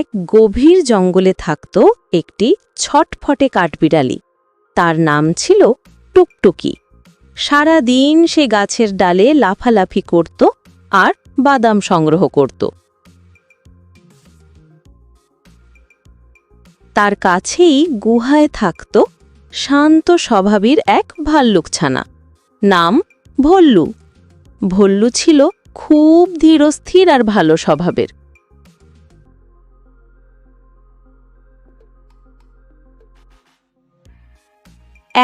এক গভীর জঙ্গলে থাকত একটি ছটফটে কাঠবিড়ালি। তার নাম ছিল টুকটুকি। সারা দিন সে গাছের ডালে লাফালাফি করত আর বাদাম সংগ্রহ করত। তার কাছেই গুহায় থাকত শান্ত স্বভাবের এক ভাল্লুকছানা। নাম ভল্লু। ভল্লু ছিল খুব ধীরস্থির আর ভালো স্বভাবের।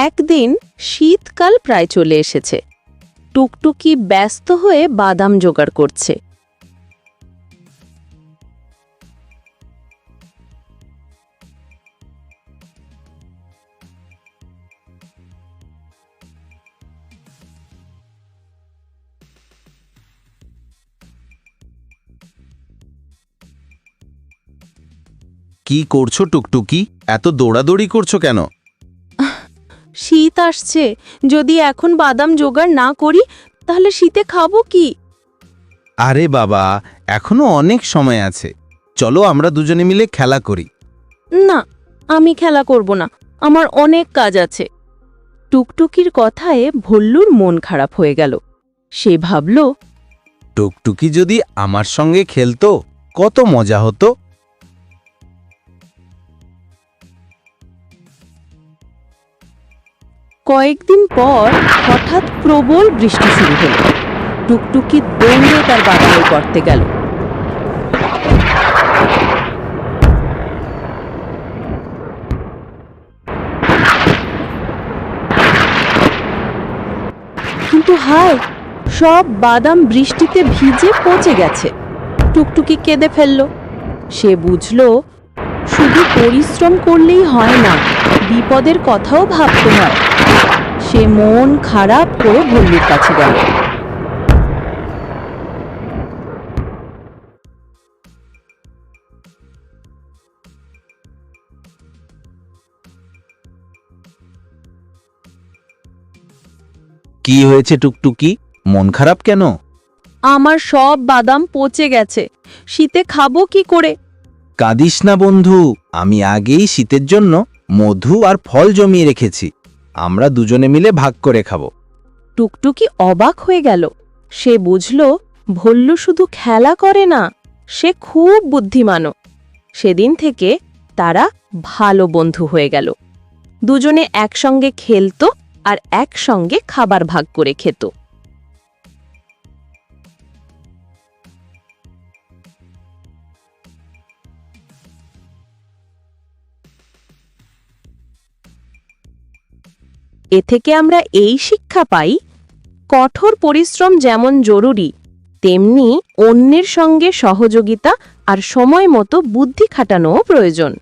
একদিন শীতকাল প্রায় চলে এসেছে। টুকটুকি ব্যস্ত হয়ে বাদাম জোগাড় করছে। কি করছ টুকটুকি? এত দৌড়াদৌড়ি করছ কেন? শীত আসছে। যদি এখন বাদাম জোগাড় না করি তাহলে শীতে খাব কি? আরে বাবা এখনও অনেক সময় আছে। চলো আমরা দুজনে মিলে খেলা করি। না আমি খেলা করব না। আমার অনেক কাজ আছে। টুকটুকির কথায় ভল্লুর মন খারাপ হয়ে গেল। সে ভাবল টুকটুকি যদি আমার সঙ্গে খেলতো কত মজা হতো। কয়েকদিন পর হঠাৎ প্রবল বৃষ্টি শুরু হল। টুকটুকি দৌড়ে তার বাগানে করতে গেল। কিন্তু হায়, সব বাদাম বৃষ্টিতে ভিজে পচে গেছে। টুকটুকি কেঁদে ফেলল। সে বুঝল, শুধু পরিশ্রম করলেই হয় না, বিপদের কথাও ভাবতে হয়। সে মন খারাপ করে ভল্লুর কাছে গেল। কি হয়েছে টুকটুকি? মন খারাপ কেন? আমার সব বাদাম পচে গেছে। শীতে খাব কি করে? কাঁদিস না বন্ধু আমি আগেই শীতের জন্য মধু আর ফল জমিয়ে রেখেছি। আমরা দুজনে মিলে ভাগ করে খাব। টুকটুকি অবাক হয়ে গেল। সে বুঝল, ভল্লু শুধু খেলা করে না, সে খুব বুদ্ধিমানও সেদিন থেকে তারা ভালো বন্ধু হয়ে গেল। দুজনে একসঙ্গে খেলত আর একসঙ্গে খাবার ভাগ করে খেত। এ থেকে আমরা এই শিক্ষা পাই, কঠোর পরিশ্রম যেমন জরুরি, তেমনি অন্যের সঙ্গে সহযোগিতা আর সময় মতো বুদ্ধি খাটানোও প্রয়োজন।